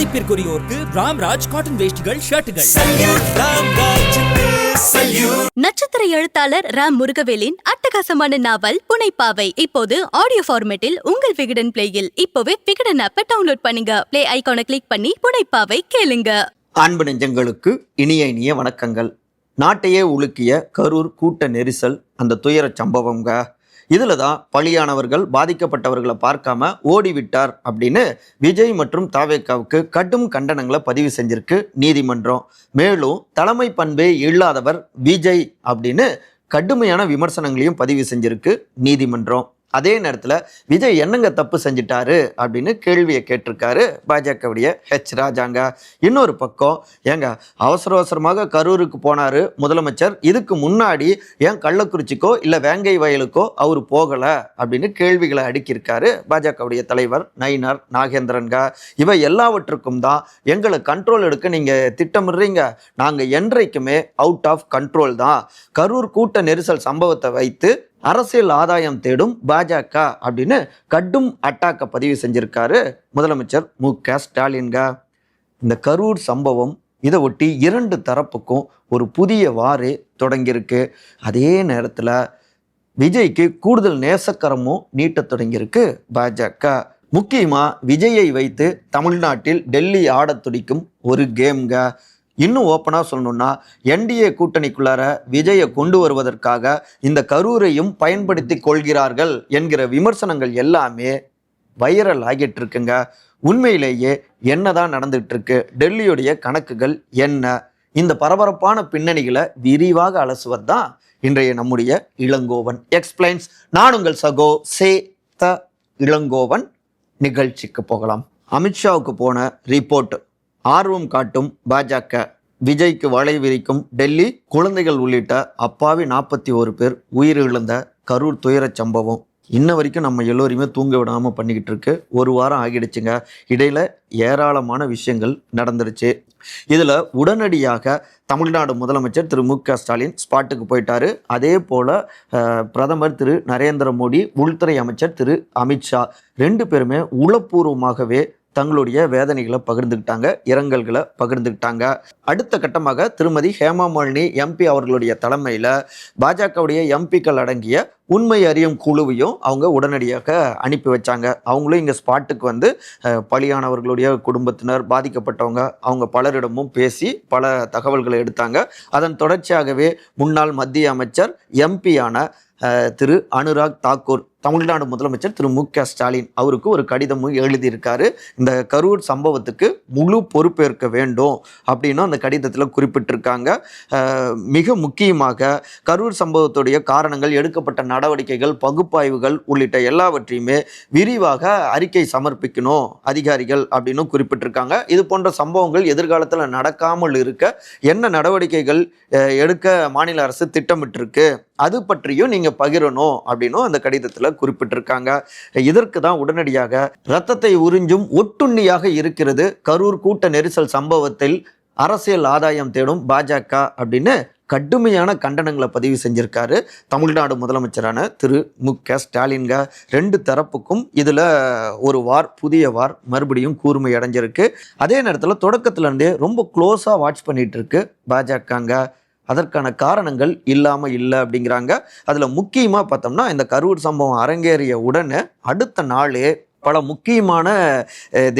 மதிப்பிற்குரியோருக்கு Ramraj cotton வேஷ்டிகள் ஷர்ட்டுகள். நட்சத்திர எழுத்தாளர் ராம் முருகவேலின் அட்டகாசமான நாவல் புனைப்பாவை இப்போது ஆடியோ ஃபார்மேட்டில் உங்கள் விகடன் பிளேயில் இப்போவே விகடன் ஆப்பை டவுன்லோட் பண்ணுங்க. பிளே ஐகானை கிளிக் பண்ணி புனைப்பாவை கேளுங்க. அன்பு நெஞ்சங்களுக்கு இனிய இனிய வணக்கங்கள். நாட்டையே உலுக்கிய கரூர் கூட்ட நெரிசல் அந்த துயர சம்பவங்க இதில் தான் பலியானவர்கள் பாதிக்கப்பட்டவர்களை பார்க்காம ஓடிவிட்டார் அப்படின்னு விஜய் மற்றும் தாவேக்காவுக்கு கடும் கண்டனங்களை பதிவு செஞ்சிருக்கு நீதிமன்றம். மேலும் தலைமை பண்பே இல்லாதவர் விஜய் அப்படின்னு கடுமையான விமர்சனங்களையும் பதிவு செஞ்சிருக்கு நீதிமன்றம். அதே நேரத்தில் விஜய் என்னங்க தப்பு செஞ்சிட்டாரு அப்படின்னு கேள்வியை கேட்டிருக்காரு பாஜகவுடைய ஹெச் ராஜாங்க. இன்னொரு பக்கம் ஏங்க அவசர அவசரமாக கரூருக்கு போனார் முதலமைச்சர். இதுக்கு முன்னாடி ஏன் கள்ளக்குறிச்சிக்கோ இல்லை வேங்கை வயலுக்கோ அவர் போகலை அப்படின்னு கேள்விகளை அடுக்கியிருக்காரு பாஜகவுடைய தலைவர் நயினார் நாகேந்திரன்க. இவை எல்லாவற்றுக்கும் தான் எங்களை கண்ட்ரோல் எடுக்க நீங்கள் திட்டமிடுறீங்க. நாங்கள் என்றைக்குமே அவுட் ஆஃப் கண்ட்ரோல் தான். கரூர் கூட்ட நெரிசல் சம்பவத்தை வைத்து அரசியல் ஆதாயம் தேடும் பாஜக அப்படின்னு கடும் அட்டாக்கை பதிவு செஞ்சிருக்காரு முதலமைச்சர் மு க ஸ்டாலின்க. இந்த கரூர் சம்பவம் இதை ஒட்டி இரண்டு தரப்புக்கும் ஒரு புதிய வாரே தொடங்கியிருக்கு. அதே நேரத்தில் விஜய்க்கு கூடுதல் நேசக்கரமும் நீட்டத் தொடங்கியிருக்கு பாஜக. முக்கியமாக விஜயை வைத்து தமிழ்நாட்டில் டெல்லி ஆடத் துடிக்கும் ஒரு கேம்ங்க இன்னும் ஓப்பனாக சொல்லணும்னா என்டிஏ கூட்டணிக்குள்ளார விஜயை கொண்டு வருவதற்காக இந்த கரூரையும் பயன்படுத்தி கொள்கிறார்கள் என்கிற விமர்சனங்கள் எல்லாமே வைரல் ஆகிட்டு இருக்குங்க. உண்மையிலேயே என்னதான் நடந்துட்டு இருக்கு டெல்லியுடைய கணக்குகள் என்ன? இந்த பரபரப்பான பின்னணிகளை விரிவாக அலசுவது தான் இன்றைய நம்முடைய இளங்கோவன். எக்ஸ்பிளைன்ஸ் நான் உங்கள் சகோ சே த இளங்கோவன். நிகழ்ச்சிக்கு போகலாம். அமித்ஷாவுக்கு போன ரிப்போர்ட் ஆர்வம் காட்டும் பாஜக. விஜய்க்கு வலை விரிக்கும் டெல்லி குழந்தைகள் உள்ளிட்ட அப்பாவி நாற்பத்தி ஒரு பேர் உயிரிழந்த கரூர் துயரச் சம்பவம். இன்ன வரைக்கும் நம்ம எல்லோரையுமே தூங்க விடாமல் பண்ணிக்கிட்டு இருக்கு. ஒரு வாரம் ஆகிடுச்சுங்க. இடையில ஏராளமான விஷயங்கள் நடந்துருச்சு. இதில் உடனடியாக தமிழ்நாடு முதலமைச்சர் திரு மு க ஸ்டாலின் ஸ்பாட்டுக்கு போயிட்டாரு. அதே போல் பிரதமர் திரு நரேந்திர மோடி உள்துறை அமைச்சர் திரு அமித்ஷா ரெண்டு பேருமே உளப்பூர்வமாகவே தங்களுடைய வேதனைகளை பகிர்ந்துக்கிட்டாங்க இரங்கல்களை பகிர்ந்துக்கிட்டாங்க. அடுத்த கட்டமாக திருமதி ஹேமா மாலினி எம்பி அவர்களுடைய தலைமையில் பாஜகவுடைய எம்பிக்கள் அடங்கிய உண்மை அறியும் குழுவையும் அவங்க உடனடியாக அனுப்பி வச்சாங்க. அவங்களும் இங்கே ஸ்பாட்டுக்கு வந்து பலியானவர்களுடைய குடும்பத்தினர் பாதிக்கப்பட்டவங்க அவங்க பலரிடமும் பேசி பல தகவல்களை எடுத்தாங்க. அதன் தொடர்ச்சியாகவே முன்னாள் மத்திய அமைச்சர் எம்பியான திரு அனுராக் தாக்கூர் தமிழ்நாடு முதலமைச்சர் திரு மு க ஸ்டாலின் அவருக்கு ஒரு கடிதமும் எழுதியிருக்காரு. இந்த கரூர் சம்பவத்துக்கு முழு பொறுப்பேற்க வேண்டும் அப்படின்னு அந்த கடிதத்தில் குறிப்பிட்டிருக்காங்க. மிக முக்கியமாக கரூர் சம்பவத்துடைய காரணங்கள் எடுக்கப்பட்ட நடவடிக்கைகள் பகுப்பாய்வுகள் உள்ளிட்ட எல்லாவற்றையுமே விரிவாக அறிக்கை சமர்ப்பிக்கணும் அதிகாரிகள் அப்படின்னு குறிப்பிட்டிருக்காங்க. இது போன்ற சம்பவங்கள் எதிர்காலத்தில் நடக்காமல் இருக்க என்ன நடவடிக்கைகள் எடுக்க மாநில அரசு திட்டமிட்டிருக்கு அது பற்றியும் நீங்கள் பகிரணும் அப்படின்னும் அந்த கடிதத்தில் குறிப்பிட்டிருக்காங்க. இதற்கு தான் உடனடியாக ரத்தத்தை உறிஞ்சும் ஒட்டுண்ணியாக இருக்கிறது கரூர் கூட்ட நெரிசல் சம்பவத்தில் அரசியல் ஆதாயம் தேடும் பாஜக அப்படின்னு கடுமையான கண்டனங்களை பதிவு செஞ்சிருக்காரு. தமிழ்நாடு முதலமைச்சரான திரு மு க ஸ்டாலின்க ரெண்டு தரப்புக்கும் இதில் ஒரு வார் புதிய வார் மறுபடியும் கூர்மை அடைஞ்சிருக்கு. அதே நேரத்தில் தொடக்கத்துல இருந்தே ரொம்ப க்ளோஸாக வாட்ச் பண்ணிட்டு இருக்கு பாஜகங்க. அதற்கான காரணங்கள் இல்லாமல் இல்லை அப்படிங்கிறாங்க. அதில் முக்கியமாக பார்த்தோம்னா இந்த கரூர் சம்பவம் அரங்கேறிய உடனே அடுத்த நாளே பல முக்கியமான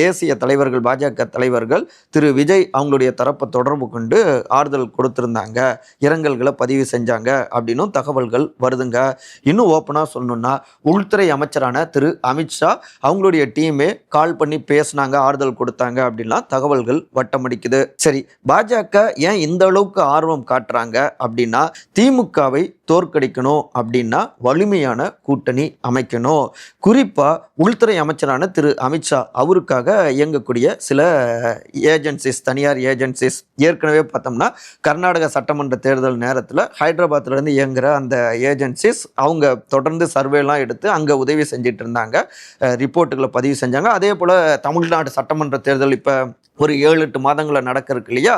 தேசிய தலைவர்கள் பாஜக தலைவர்கள் திரு. விஜய் அவங்களுடைய தரப்பை தொடர்பு கொண்டு ஆறுதல் கொடுத்துருந்தாங்க. இரங்கல்களை பதிவு செஞ்சாங்க அப்படின்னும் தகவல்கள் வருதுங்க. இன்னும் ஓப்பனாக சொல்லணும்னா உள்துறை அமைச்சரான திரு. அமித்ஷா அவங்களுடைய டீமே கால் பண்ணி பேசுனாங்க ஆறுதல் கொடுத்தாங்க அப்படின்லாம் தகவல்கள் வட்டமடிக்குது. சரி பாஜக ஏன் இந்த அளவுக்கு ஆர்வம் காட்டுறாங்க அப்படின்னா திமுகவை தோற்கடிக்கணும் அப்படின்னா வலிமையான கூட்டணி அமைக்கணும். குறிப்பாக உள்துறை அமைச்சரான திரு அமித்ஷா அவருக்காக இயங்கக்கூடிய சில ஏஜென்சிஸ் தனியார் ஏஜென்சிஸ் ஏற்கனவே பார்த்தோம்னா கர்நாடக சட்டமன்ற தேர்தல் நேரத்தில் ஹைதராபாத்லேருந்து இயங்குகிற அந்த ஏஜென்சிஸ் அவங்க தொடர்ந்து சர்வேலாம் எடுத்து அங்கே உதவி செஞ்சிட்டு இருந்தாங்க. ரிப்போர்ட்டுகளை பதிவு செஞ்சாங்க. அதே போல் தமிழ்நாடு சட்டமன்ற தேர்தல் இப்போ ஒரு ஏழு எட்டு மாதங்களில் நடக்கிறதுக்கு இல்லையா?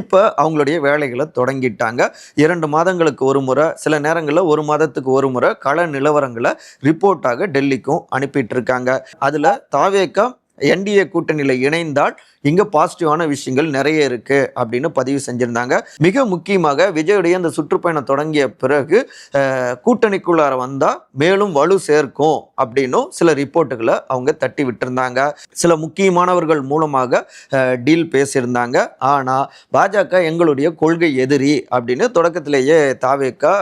இப்போ அவங்களுடைய வேலைகளை தொடங்கிட்டாங்க. இரண்டு மாதங்களுக்கு ஒரு முறை சில நேரங்களில் ஒரு மாதத்துக்கு ஒரு முறை கள நிலவரங்களை ரிப்போர்ட்டாக டெல்லிக்கும் அனுப்பிட்டு இருக்காங்க அதில் தாவேக்கா என்டிஏ கூட்டணியில் இணைந்தால் இங்கே பாசிட்டிவான விஷயங்கள் நிறைய இருக்குது அப்படின்னு பதிவு செஞ்சுருந்தாங்க. மிக முக்கியமாக விஜயுடைய அந்த சுற்றுப்பயணம் தொடங்கிய பிறகு கூட்டணிக்குள்ளார வந்தால் மேலும் வலு சேர்க்கும் அப்படின்னும் சில ரிப்போர்ட்டுகளை அவங்க தட்டி விட்டுருந்தாங்க. சில முக்கியமானவர்கள் மூலமாக டீல் பேசியிருந்தாங்க. ஆனால் பாஜக எங்களுடைய கொள்கை எதிரி அப்படின்னு தொடக்கத்திலேயே தாவேக்கா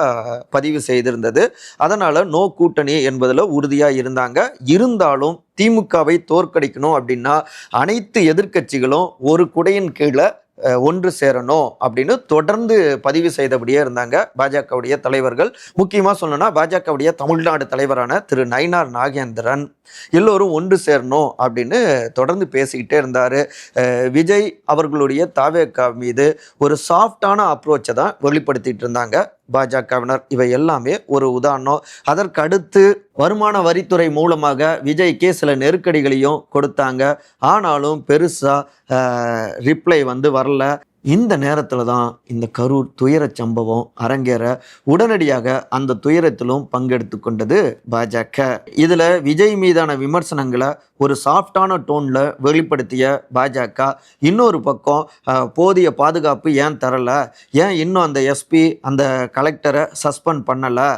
பதிவு செய்திருந்தது. அதனால் நோ கூட்டணி என்பதில் உறுதியாக இருந்தாங்க. இருந்தாலும் திமுகவை தோற்கடிக்கணும் அப்படின்னா அனைத்து எதிர்க்கட்சிகளும் ஒரு குடையின் கீழே ஒன்று சேரணும் அப்படின்னு தொடர்ந்து பதிவு செய்தபடியே இருந்தாங்க பாஜகவுடைய தலைவர்கள். முக்கியமாக சொல்லணும்னா பாஜகவுடைய தமிழ்நாடு தலைவரான திரு நயினார் நாகேந்திரன் எல்லோரும் ஒன்று சேரணும் அப்படின்னு தொடர்ந்து பேசிக்கிட்டே இருந்தார். விஜய் அவர்களுடைய தாவேக்கா மீது ஒரு சாஃப்டான அப்ரோச்சை தான் வெளிப்படுத்திட்டு இருந்தாங்க. பாஜகவினர் இவை எல்லாமே ஒரு உதாரணம். அதற்கு அடுத்து வருமான வரித்துறை மூலமாக விஜய்க்கே சில நெருக்கடிகளையும் கொடுத்தாங்க. ஆனாலும் பெருசாக ரிப்ளை வந்து வரல. இந்த நேரத்தில் தான் இந்த கரூர் துயரச் சம்பவம் அரங்கேற உடனடியாக அந்த துயரத்திலும் பங்கெடுத்து கொண்டது பாஜக. இதில் விஜய் மீதான விமர்சனங்களை ஒரு சாஃப்டான டோனில் வெளிப்படுத்திய பாஜக. இன்னொரு பக்கம் போதிய பாதுகாப்பு ஏன் தரலை? ஏன் இன்னும் அந்த எஸ்பி அந்த கலெக்டரை சஸ்பெண்ட் பண்ணலை?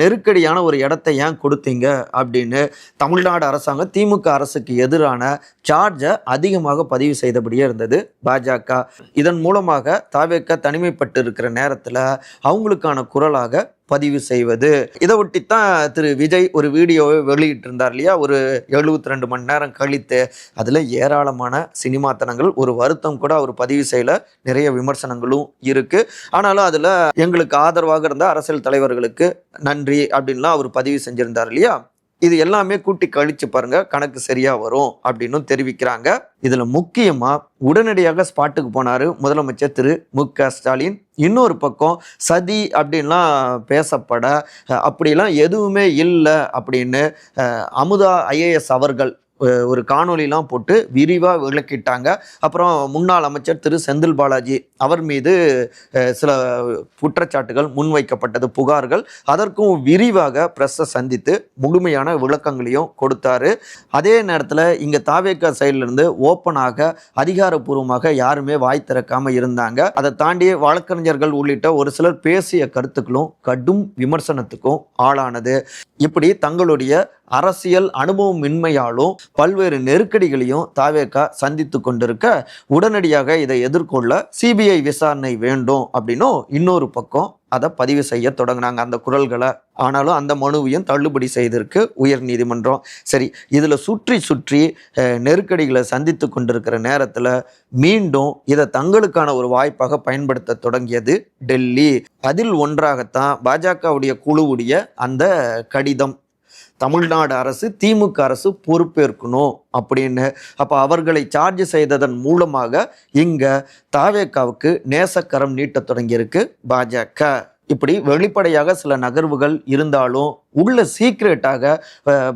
நெருக்கடியான ஒரு இடத்த ஏன் கொடுத்தீங்க? அப்படின்னு தமிழ்நாடு அரசாங்கம் திமுக அரசுக்கு எதிரான சார்ஜை அதிகமாக பதிவு செய்தபடியே இருந்தது பாஜக. இதன் மூலமாக தாவேக்க தனிமைப்பட்டு இருக்கிற நேரத்தில் அவங்களுக்கான குரலாக பதிவு செய்வது. இதை ஒட்டித்தான் திரு விஜய் ஒரு வீடியோவை வெளியிட்டிருந்தார் இல்லையா? ஒரு எழுபத்தி ரெண்டு மணி நேரம் கழித்து அதில் ஏராளமான சினிமாத்தனங்கள் ஒரு வருத்தம் கூட அவர் பதிவு செய்யல. நிறைய விமர்சனங்களும் இருக்குது ஆனாலும் அதில் எங்களுக்கு ஆதரவாக இருந்த அரசியல் தலைவர்களுக்கு நன்றி அப்படின்லாம் அவர் பதிவு செஞ்சுருந்தார் இல்லையா? இது எல்லாமே கூட்டி கழிச்சு பாருங்க கணக்கு சரியா வரும் அப்படின்னும் தெரிவிக்கிறாங்க. இதுல முக்கியமா உடனடியாக ஸ்பாட்டுக்கு போனாரு முதலமைச்சர் திரு மு க ஸ்டாலின். இன்னொரு பக்கம் சதி அப்படின்லாம் பேசப்பட அப்படிலாம் எதுவுமே இல்லை அப்படின்னு அமுதா ஐஏஎஸ் அவர்கள் ஒரு காணொலிலாம் போட்டு விரிவாக விளக்கிட்டாங்க. அப்புறம் முன்னாள் அமைச்சர் திரு. செந்தில் பாலாஜி அவர் மீது சில குற்றச்சாட்டுகள் முன்வைக்கப்பட்டது புகார்கள் அதற்கும் விரிவாக ப்ரெஸ்ஸை சந்தித்து முழுமையான விளக்கங்களையும் கொடுத்தாரு. அதே நேரத்தில் இங்கே தாவேக்கா சைட்லேருந்து ஓப்பனாக அதிகாரப்பூர்வமாக யாருமே வாய் திறக்காமல் இருந்தாங்க. அதை தாண்டி வழக்கறிஞர்கள் உள்ளிட்ட ஒரு சிலர் பேசிய கருத்துக்களும் கடும் விமர்சனத்துக்கும் ஆளானது. இப்படி தங்களுடைய அரசியல் அனுபவம் இன்மையாலும் பல்வேறு நெருக்கடிகளையும் தாவேக்கா சந்தித்து கொண்டிருக்க உடனடியாக இதை எதிர்கொள்ள சிபிஐ விசாரணை வேண்டும் அப்படின்னும் இன்னொரு பக்கம் அதை பதிவு செய்ய தொடங்கினாங்க அந்த குரல்களை. ஆனாலும் அந்த மனுவையும் தள்ளுபடி செய்திருக்கு உயர் நீதிமன்றம். சரி இதில் சுற்றி சுற்றி நெருக்கடிகளை சந்தித்து கொண்டிருக்கிற நேரத்தில் மீண்டும் இதை தங்களுக்கான ஒரு வாய்ப்பாக பயன்படுத்த தொடங்கியது டெல்லி. அதில் ஒன்றாகத்தான் பாஜகவுடைய குழுவுடைய அந்த கடிதம் தமிழ்நாடு அரசு திமுக அரசு பொறுப்பேற்கணும் அப்படின்னு. அப்போ அவர்களை சார்ஜ் செய்ததன் மூலமாக இங்கே தாவேக்காவுக்கு நேசக்கரம் நீட்டத் தொடங்கியிருக்கு பாஜக. இப்படி வெளிப்படையாக சில நகர்வுகள் இருந்தாலும் உள்ள சீக்ரெட்டாக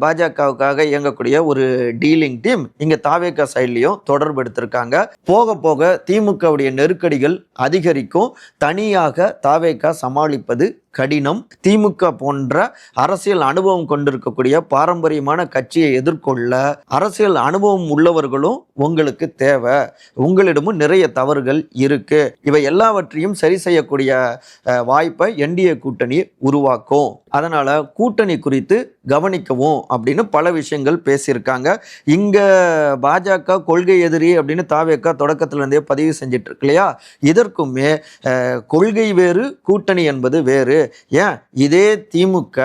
பாஜகவுக்காக இயங்கக்கூடிய ஒரு டீலிங் டீம் இங்கே தாவேக்கா சைட்லேயும் தொடர்பு எடுத்திருக்காங்க. போக போக திமுகவுடைய நெருக்கடிகள் அதிகரிக்கும். தனியாக தாவேக்கா சமாளிப்பது கடினம். திமுக போன்ற அரசியல் அனுபவம் கொண்டிருக்கக்கூடிய பாரம்பரியமான கட்சியை எதிர்கொள்ள அரசியல் அனுபவம் உள்ளவர்களும் உங்களுக்கு தேவை. உங்களிடமும் நிறைய தவறுகள் இருக்கு. இவை எல்லாவற்றையும் சரி செய்யக்கூடிய வாய்ப்பை என்டிஏ கூட்டணி உருவாக்கும். அதனால கூட்டணி குறித்து கவனிக்கவும் அப்படின்னு பல விஷயங்கள் பேசியிருக்காங்க. இங்கே பாஜக கொள்கை எதிரி அப்படின்னு தாவேக்கா தொடக்கத்திலிருந்தே பதிவு செஞ்சிட்டு இருக்கு இல்லையா? இதற்குமே கொள்கை வேறு கூட்டணி என்பது வேறு. ஏன்? இதே திமுக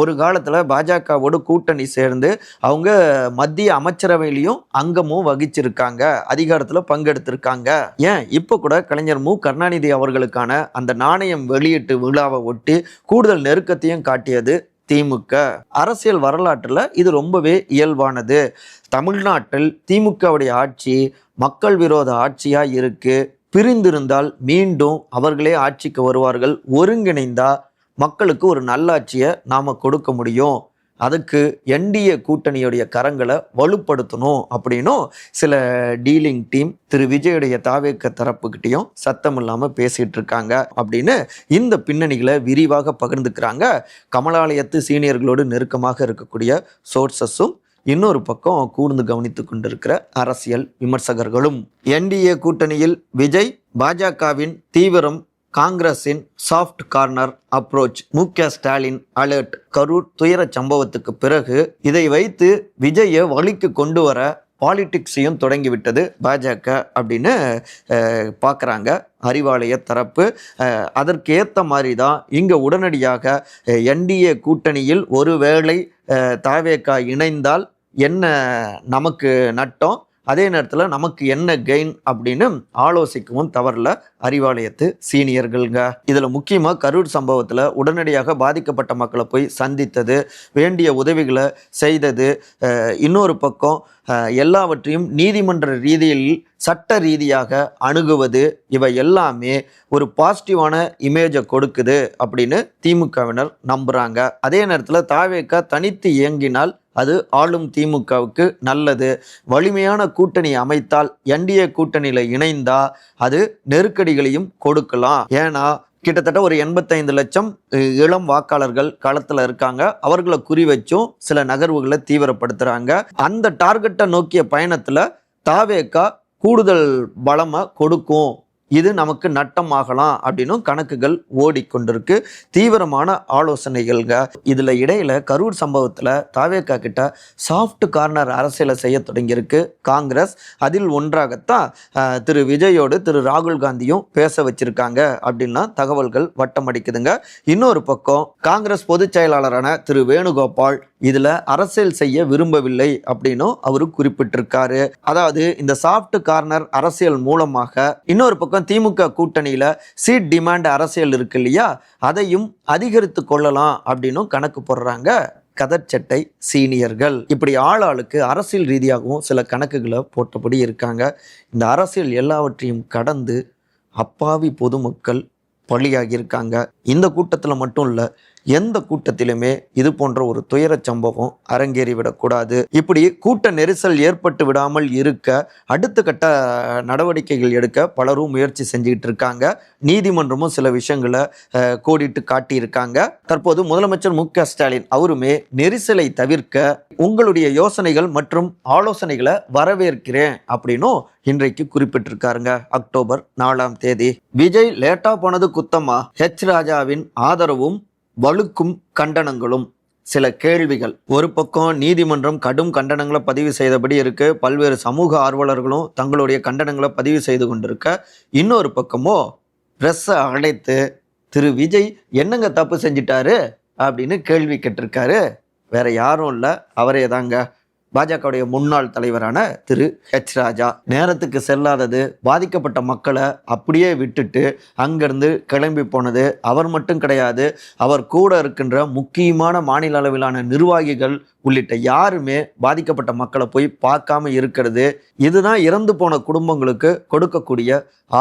ஒரு காலத்தில் பாஜகவோட கூட்டணி சேர்ந்து அவங்க மத்திய அமைச்சரவையிலையும் அங்கமும் வகிச்சிருக்காங்க அதிகாரத்தில் பங்கெடுத்திருக்காங்க. ஏன்? இப்போ கூட கலைஞர் மு. கருணாநிதி அவர்களுக்கான அந்த நாணயம் வெளியீட்டு விழாவை ஒட்டி கூடுதல் நெருக்கத்தையும் காட்டியது திமுக. அரசியல் வரலாற்றில் இது ரொம்பவே இயல்பானது. தமிழ்நாட்டில் திமுகவுடைய ஆட்சி மக்கள் விரோத ஆட்சியாக இருக்குது பிரிந்திருந்தால் மீண்டும் அவர்களே ஆட்சிக்கு வருவார்கள். ஒருங்கிணைந்தால் மக்களுக்கு ஒரு நல்லாட்சியை நாம் கொடுக்க முடியும். அதுக்கு என்டிஏ கூட்டணியுடைய கரங்களை வலுப்படுத்தணும் அப்படின்னும் சில டீலிங் டீம் திரு விஜயுடைய தாவேக்க தரப்புக்கிட்டையும் சத்தம் இல்லாமல் பேசிகிட்டு இருக்காங்க அப்படின்னு இந்த பின்னணிகளை விரிவாக பகிர்ந்துக்கிறாங்க. கமலாலயத்து சீனியர்களோடு நெருக்கமாக இருக்கக்கூடிய சோர்சஸும் இன்னொரு பக்கம் கூர்ந்து கவனித்து கொண்டிருக்கிற அரசியல் விமர்சகர்களும். என்டிஏ கூட்டணியில் விஜய் பாஜகவின் தீவிரம் காங்கிரஸின் சாஃப்ட் கார்னர் அப்ரோச் மு க ஸ்டாலின் அலர்ட் கரூர் துயர சம்பவத்துக்கு பிறகு இதை வைத்து விஜயை வழிக்கு கொண்டு வர பாலிட்டிக்ஸையும் தொடங்கிவிட்டது பாஜக அப்படின்னு பார்க்குறாங்க. அறிவாலய தரப்பு அதற்கு ஏற்ற மாதிரி தான் இங்கே உடனடியாக என்டிஏ கூட்டணியில் ஒருவேளை தாவேக்கா இணைந்தால் என்ன நமக்கு நட்டம்? அதே நேரத்தில் நமக்கு என்ன கெயின் அப்படின்னு ஆலோசிக்கவும் தவறல. அறிவாலயத்து சீனியர்கள்ங்க. இதில் முக்கியமாக கரூர் சம்பவத்தில் உடனடியாக பாதிக்கப்பட்ட மக்களை போய் சந்தித்தது வேண்டிய உதவிகளை செய்தது இன்னொரு பக்கம் எல்லாவற்றையும் நீதிமன்ற ரீதியில் சட்ட ரீதியாக அணுகுவது இவை எல்லாமே ஒரு பாசிட்டிவான இமேஜை கொடுக்குது அப்படின்னு திமுகவினர் நம்புகிறாங்க அதே நேரத்தில் தாவேக்கா தனித்து இயங்கினால் அது ஆளும் திமுகவுக்கு நல்லது. வலிமையான கூட்டணி அமைத்தால் என்டிஏ கூட்டணியில் இணைந்தா அது நெருக்கடிகளையும் கொடுக்கலாம். ஏன்னா கிட்டத்தட்ட ஒரு எண்பத்தைந்து லட்சம் இளம் வாக்காளர்கள் களத்தில் இருக்காங்க. அவர்களை குறி வச்சும் சில நகர்வுகளை தீவிரப்படுத்துகிறாங்க அந்த டார்கெட்டை நோக்கிய பயணத்தில் தாவேக்கா கூடுதல் பலமாக கொடுக்கும். இது நமக்கு நட்டம் ஆகலாம் அப்படின்னும் கணக்குகள் ஓடிக்கொண்டிருக்கு. தீவிரமான ஆலோசனைகள்ங்க. இதில் இடையில கரூர் சம்பவத்தில் தாவேக்கா கிட்ட சாஃப்ட் கார்னர் அரசியலை செய்ய தொடங்கியிருக்கு. காங்கிரஸ் அதில் ஒன்றாகத்தான் திரு விஜயோடு திரு ராகுல் காந்தியும் பேச வச்சிருக்காங்க அப்படின்லாம் தகவல்கள் வட்டமடிக்குதுங்க. இன்னொரு பக்கம் காங்கிரஸ் பொதுச் செயலாளரான திரு வேணுகோபால் இதில் அரசியல் செய்ய விரும்பவில்லை அப்படின்னும் அவர் குறிப்பிட்டிருக்காரு. அதாவது இந்த சாஃப்ட் கார்னர் அரசியல் மூலமாக இன்னொரு பக்கம் திமுக கூட்டணியில் சீட் டிமாண்ட் அரசியல் இருக்கு இல்லையா? அதையும் அதிகரித்து கொள்ளலாம் அப்படின்னும் கணக்கு போடுறாங்க கதர்ச்சட்டை சீனியர்கள். இப்படி ஆளாளுக்கு அரசியல் ரீதியாகவும் சில கணக்குகளை போட்டபடி இருக்காங்க. இந்த அரசியல் எல்லாவற்றையும் கடந்து அப்பாவி பொதுமக்கள் பழியாகியிருக்காங்க இந்த கூட்டத்தில் மட்டும் இல்லை எந்த கூட்டத்திலுமே இது போன்ற ஒரு துயரச் சம்பவம் அரங்கேறி விடக்கூடாது இப்படி கூட்ட நெரிசல் ஏற்பட்டு விடாமல் இருக்க அடுத்த கட்ட நடவடிக்கைகள் எடுக்க பலரும் முயற்சி செஞ்சுக்கிட்டு இருக்காங்க. நீதிமன்றமும் சில விஷயங்களை கோடிட்டு காட்டியிருக்காங்க. தற்போது முதலமைச்சர் மு க ஸ்டாலின் அவருமே நெரிசலை தவிர்க்க உங்களுடைய யோசனைகள் மற்றும் ஆலோசனைகளை வரவேற்கிறேன் அப்படின்னும் இன்றைக்கு குறிப்பிட்டிருக்காருங்க. அக்டோபர் நாலாம் தேதி. விஜய் லேட்டா போனது குத்தமா? ஹெச் ராஜாவின் ஆதரவும் வலுக்கும் கண்டனங்களும். சில கேள்விகள். ஒரு பக்கம் நீதிமன்றம் கடும் கண்டனங்களை பதிவு செய்தபடி இருக்கு பல்வேறு சமூக ஆர்வலர்களும் தங்களுடைய கண்டனங்களை பதிவு செய்து கொண்டிருக்க இன்னொரு பக்கமோ ப்ரெஸ்ஸை அழைத்து திரு விஜய் என்னங்க தப்பு செஞ்சிட்டாரு? அப்படின்னு கேள்வி கேட்டிருக்காரு. வேற யாரும் இல்லை. அவரே தாங்க. பாஜகவுடைய முன்னாள் தலைவரான திரு ஹெச் ராஜா நேரத்துக்கு செல்லாதது பாதிக்கப்பட்ட மக்களை அப்படியே விட்டுட்டு அங்கிருந்து கிளம்பி போனது அவர் மட்டும் கிடையாது அவர் கூட இருக்கின்ற முக்கியமான மாநில அளவிலான நிர்வாகிகள் உள்ளிட்ட யாருமே பாதிக்கப்பட்ட மக்களை போய் பார்க்காம இருக்கிறது. இதுதான் இறந்து போன குடும்பங்களுக்கு கொடுக்கக்கூடிய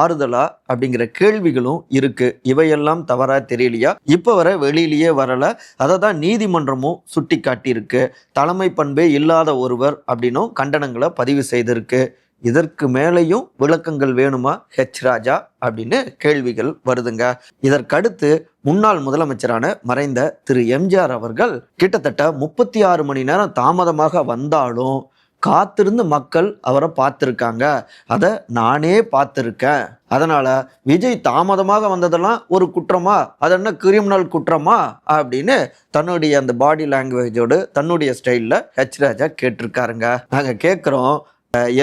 ஆறுதலா அப்படிங்கிற கேள்விகளும் இருக்கு. இவையெல்லாம் தவறா தெரியலையா? இப்ப வர வெளியிலேயே வரல. அதை தான் நீதிமன்றமும் சுட்டி காட்டியிருக்கு தலைமை பண்பே இல்லாத ஒருவர் அப்படின்னும் கண்டனங்களை பதிவு செய்திருக்கு. இதற்கு மேலேயும் விளக்கங்கள் வேணுமா? ஹெச் ராஜா அப்படின்னு கேள்விகள் வருதுங்க. இதற்கடுத்து முன்னாள் முதலமைச்சரான மறைந்த திரு. எம்ஜிஆர் அவர்கள் கிட்டத்தட்ட முப்பத்தி ஆறு மணி நேரம் தாமதமாக வந்தாலும் காத்திருந்து மக்கள் அவரை பார்த்துருக்காங்க. அதை நானே பார்த்துருக்கேன். அதனால விஜய் தாமதமாக வந்ததெல்லாம் ஒரு குற்றமா? அது என்ன கிரிமினல் குற்றமா? அப்படின்னு தன்னுடைய அந்த பாடி லாங்குவேஜோடு தன்னுடைய ஸ்டைலில் ஹெச் ராஜா கேட்டிருக்காருங்க. நாங்கள் கேட்குறோம்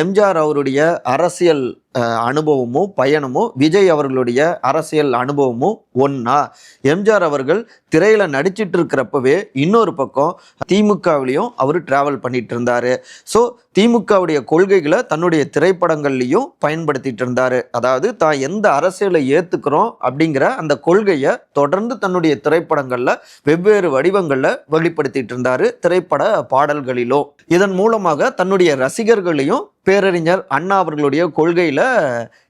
எம்ஜிஆர் அவருடைய அரசியல் அனுபவமும் பயணமும் விஜய் அவர்களுடைய அரசியல் அனுபவமும் ஒன்றா எம்ஜிஆர் அவர்கள் திரையில் நடிச்சிட்டு இருக்கிறப்பவே இன்னொரு பக்கம் திமுகவிலையும் அவர் ட்ராவல் பண்ணிட்டு இருந்தார். ஸோ திமுகவுடைய கொள்கைகளை தன்னுடைய திரைப்படங்கள்லையும் பயன்படுத்திட்டு இருந்தாரு அதாவது தான் எந்த அரசியலை ஏத்துக்கிறோம் அப்படிங்கிற அந்த கொள்கையை தொடர்ந்து தன்னுடைய திரைப்படங்கள்ல வெவ்வேறு வடிவங்கள்ல வெளிப்படுத்திட்டு இருந்தாரு திரைப்பட பாடல்களிலும் இதன் மூலமாக தன்னுடைய ரசிகர்களையும் பேரறிஞர் அண்ணா அவர்களுடைய கொள்கையில்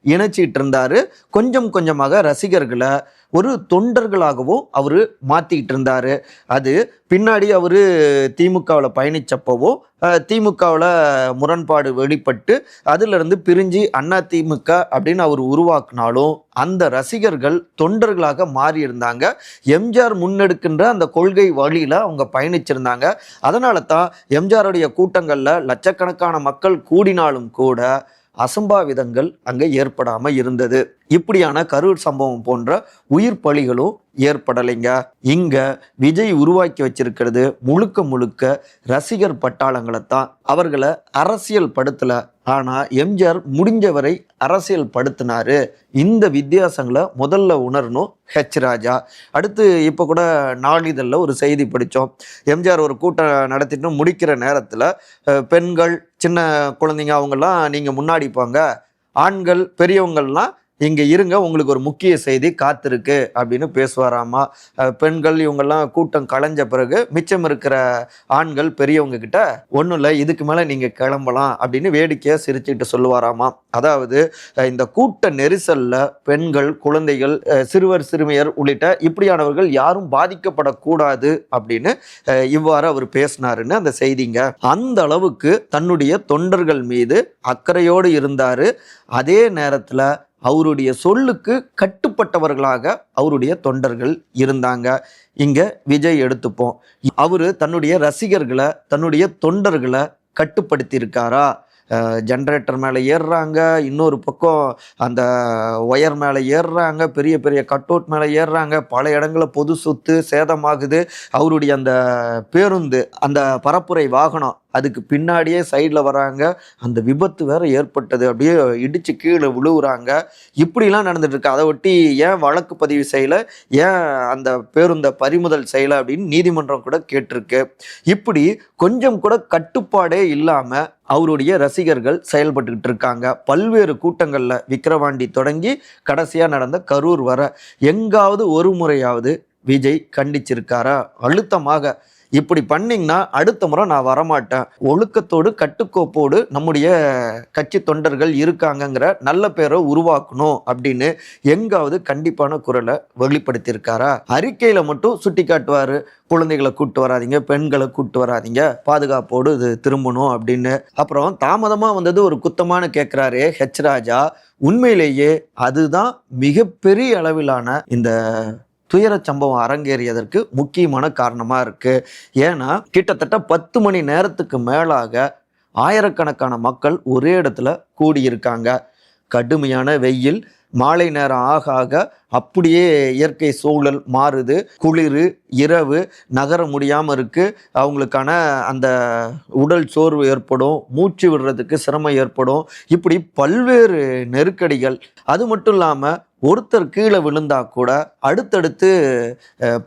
இணைச்சிட்டு இருந்தார் கொஞ்சம் கொஞ்சமாக ரசிகர்களை ஒரு தொண்டர்களாகவும் அவர் மாற்றிக்கிட்டு இருந்தார் அது பின்னாடி அவர் திமுகவில் பயணித்தப்பவும் திமுகவில் முரண்பாடு வெளிப்பட்டு அதிலிருந்து பிரிஞ்சு அண்ணா திமுக அப்படின்னு அவர் உருவாக்குனாலும் அந்த ரசிகர்கள் தொண்டர்களாக மாறி இருந்தாங்க எம்ஜிஆர் முன்னெடுக்கின்ற அந்த கொள்கை வழியில் அவங்க பயணிச்சிருந்தாங்க. அதனால தான் எம்ஜிஆருடைய கூட்டங்களில் லட்சக்கணக்கான மக்கள் கூடினாலும் கூட அசம்பாவிதங்கள் அங்கே ஏற்படாமல் இருந்தது. இப்படியான கரூர் சம்பவம் போன்ற உயிர் பலிகளும் ஏற்படலைங்க. இங்க விஜய் உருவாக்கி வச்சிருக்கிறது முழுக்க முழுக்க ரசிகர் பட்டாளங்களை தான் அவர்களை அரசியல் படுத்தலை ஆனால் எம்ஜிஆர் முடிஞ்சவரை அரசியல் படுத்தினாரு. இந்த வித்தியாசங்களை முதல்ல உணரணும் ஹெச் ராஜா. அடுத்து இப்போ கூட நாளிதழில் ஒரு செய்தி படித்தோம் எம்ஜிஆர் ஒரு கூட்டம் நடத்திட்டு முடிக்கிற நேரத்தில் பெண்கள் சின்ன குழந்தைங்க அவங்கெல்லாம் நீங்கள் முன்னாடி போங்க. ஆண்கள் பெரியவங்கள்லாம் இங்கே இருங்க உங்களுக்கு ஒரு முக்கிய செய்தி காத்திருக்கு அப்படின்னு பேசுவாராமா. பெண்கள் இவங்கெல்லாம் கூட்டம் கலைஞ்ச பிறகு மிச்சம் இருக்கிற ஆண்கள் பெரியவங்க கிட்ட ஒன்றும் இல்லை இதுக்கு மேலே நீங்கள் கிளம்பலாம் அப்படின்னு வேடிக்கையாக சிரிச்சுக்கிட்டு சொல்லுவாராமா. அதாவது இந்த கூட்ட நெரிசலில் பெண்கள் குழந்தைகள் சிறுவர் சிறுமியர் உள்ளிட்ட இப்படியானவர்கள் யாரும் பாதிக்கப்படக்கூடாது அப்படின்னு இவ்வாறு அவர் பேசினாருன்னு அந்த செய்திங்க. அந்த அளவுக்கு தன்னுடைய தொண்டர்கள் மீது அக்கறையோடு இருந்தார். அதே நேரத்தில் அவருடைய சொல்லுக்கு கட்டுப்பட்டவர்களாக அவருடைய தொண்டர்கள் இருந்தாங்க. இங்க விஜய் எடுத்துப்போம். அவரு தன்னுடைய ரசிகர்களை தன்னுடைய தொண்டர்களை கட்டுப்படுத்தியிருக்காரா? ஜென்ரேட்டர் மேலே ஏறுறாங்க இன்னொரு பக்கம் அந்த ஒயர் மேலே ஏறுறாங்க பெரிய பெரிய கட் அவுட் மேலே ஏறுறாங்க பல இடங்களில் பொது சொத்து சேதமாகுது. அவருடைய அந்த பேருந்து அந்த பரப்புரை வாகனம் அதுக்கு பின்னாடியே சைடில் வராங்க. அந்த விபத்து வேற ஏற்பட்டது. அப்படியே இடிச்சு கீழே விழுவுறாங்க. இப்படிலாம் நடந்துட்டுருக்கு அதை ஒட்டி ஏன் வழக்கு பதிவு செய்யல? ஏன் அந்த பேருந்தை பறிமுதல் செய்யலை அப்படின்னு நீதிமன்றம் கூட கேட்டிருக்கு. இப்படி கொஞ்சம் கூட கட்டுப்பாடே இல்லாமல் அவருடைய ரசிகர்கள் செயல்பட்டுக்கிட்டு இருக்காங்க. பல்வேறு கூட்டங்களில் விக்கிரவாண்டி தொடங்கி கடைசியாக நடந்த கரூர் வர எங்காவது ஒரு முறையாவது விஜய் கண்டிச்சிருக்காரா? அழுத்தமாக இப்படி பண்ணிங்கன்னா அடுத்த முறை நான் வரமாட்டேன். ஒழுக்கத்தோடு கட்டுக்கோப்போடு நம்முடைய கட்சி தொண்டர்கள் இருக்காங்கங்கிற நல்ல பேரை உருவாக்கணும் அப்படின்னு எங்காவது கண்டிப்பான குரலை வெளிப்படுத்தியிருக்காரா? அறிக்கையில் மட்டும் சுட்டி காட்டுவார் குழந்தைகளை கூப்பிட்டு வராதிங்க பெண்களை கூப்பிட்டு வராதிங்க பாதுகாப்போடு இது திரும்பணும் அப்படின்னு. அப்புறம் தாமதமாக வந்தது ஒரு குத்தமான கேட்குறாரு ஹெச் ராஜா. உண்மையிலேயே அதுதான் மிகப்பெரிய அளவிலான இந்த துயர சம்பவம் அரங்கேறியதற்கு முக்கியமான காரணமாக இருக்குது ஏன்னா கிட்டத்தட்ட பத்து மணி நேரத்துக்கு மேலாக ஆயிரக்கணக்கான மக்கள் ஒரே இடத்துல கூடியிருக்காங்க. கடுமையான வெயில் மாலை நேரம் ஆக ஆக அப்படியே இயற்கை சூழல் மாறுது. குளிர் இரவு நகர முடியாமல் இருக்குது அவங்களுக்கான அந்த உடல் சோர்வு ஏற்படும் மூச்சு விடுறதுக்கு சிரமம் ஏற்படும். இப்படி பல்வேறு நெருக்கடிகள். அது மட்டும் இல்லாமல் ஒருத்தர் கீழே விழுந்தா கூட அடுத்தடுத்து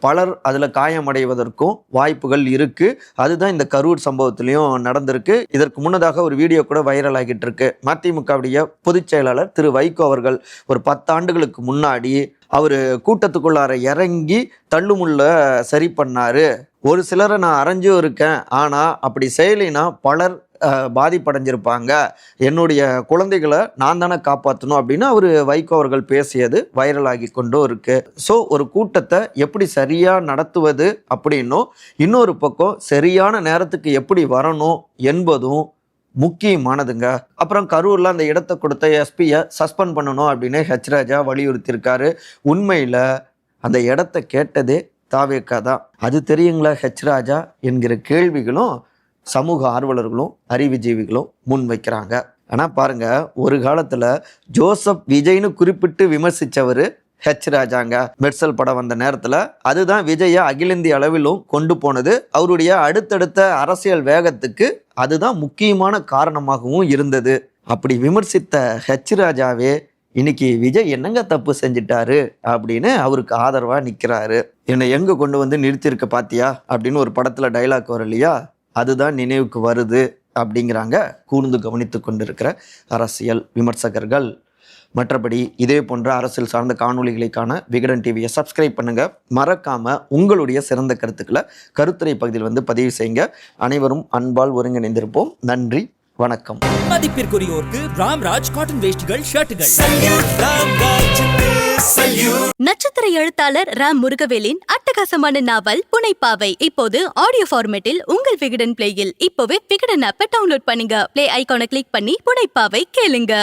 பலர் அதில் காயமடைவதற்கும் வாய்ப்புகள் இருக்குது அதுதான் இந்த கரூர் சம்பவத்திலையும் நடந்திருக்கு. இதற்கு முன்னதாக ஒரு வீடியோ கூட வைரல் ஆகிட்டு இருக்கு மதிமுகவுடைய பொதுச் செயலாளர் திரு வைகோ அவர்கள் ஒரு பத்தாண்டுகளுக்கு முன்னாடி அவர் கூட்டத்துக்குள்ளார இறங்கி தள்ளுமுள்ள சரி பண்ணார் ஒரு சிலரை நான் அரைஞ்சும் இருக்கேன். ஆனால் அப்படி செய்யலைன்னா பலர் பாதிப்படைஞ்சிருப்பாங்க. என்னுடைய குழந்தைகளை நான் தானே காப்பாற்றணும் அப்படின்னு அவர் வைகோ அவர்கள் பேசியது வைரல் கொண்டும் இருக்குது ஸோ ஒரு கூட்டத்தை எப்படி சரியாக நடத்துவது அப்படின்னும் இன்னொரு பக்கம் சரியான நேரத்துக்கு எப்படி வரணும் என்பதும் முக்கியமானதுங்க. அப்புறம் கரூரில் அந்த இடத்தை கொடுத்த எஸ்பியை சஸ்பெண்ட் பண்ணணும் அப்படின்னு ஹெச் ராஜா வலியுறுத்தியிருக்காரு. உண்மையில் அந்த இடத்த கேட்டதே தாவேக்கா தான். அது தெரியுங்களா ஹெச்ராஜா என்கிற கேள்விகளும் சமூக ஆர்வலர்களும் அறிவுஜீவிகளும் முன் வைக்கிறாங்க. ஆனால் பாருங்கள் ஒரு காலத்தில் ஜோசப் விஜய்னு குறிப்பிட்டு விமர்சித்தவர் ஹெச் ராஜாங்க. மெர்சல் படம் வந்த நேரத்தில் அதுதான் விஜயை அகில இந்திய அளவிலும் கொண்டு போனது. அவருடைய அடுத்தடுத்த அரசியல் வேகத்துக்கு அதுதான் முக்கியமான காரணமாகவும் இருந்தது. அப்படி விமர்சித்த ஹெச் ராஜாவே இன்னைக்கு விஜய் என்னங்க தப்பு செஞ்சிட்டாரு? அப்படின்னு அவருக்கு ஆதரவாக நிற்கிறாரு என்னை எங்கே கொண்டு வந்து நிறுத்தியிருக்க பாத்தியா? அப்படின்னு ஒரு படத்தில் டைலாக் வரும் இல்லையா? அதுதான் நினைவுக்கு வருது அப்படிங்கிறாங்க. கூர்ந்து கவனித்து கொண்டிருக்கிற அரசியல் விமர்சகர்கள். மற்றபடி இதே போன்ற அரசியல் சார்ந்த காணொளிகளை காண விகடன் டிவியை சப்ஸ்கிரைப் பண்ணுங்க. மறக்காம உங்களுடைய சிறந்த கருத்துக்களை கருத்துரை பகுதியில் வந்து பதிவு செய்யுங்க. அனைவரும் அன்பால் ஒருங்கிணைந்திருப்போம். நன்றி வணக்கம். மதிப்பிற்குரியோருக்கு ராம்ராஜ் காட்டன் வேஷ்டிகள் ஷர்ட்டுகள். நட்சத்திர எழுத்தாளர் ராம் முருகவேலின் அட்டகாசமான நாவல் புனைப்பாவை இப்போது ஆடியோ ஃபார்மேட்டில் உங்கள் விகடன் பிளேயில் இப்போவே விகடன் ஆப்பை டவுன்லோட் பண்ணுங்க. பிளே ஐகானை கிளிக் பண்ணி புனைப்பாவை கேளுங்க.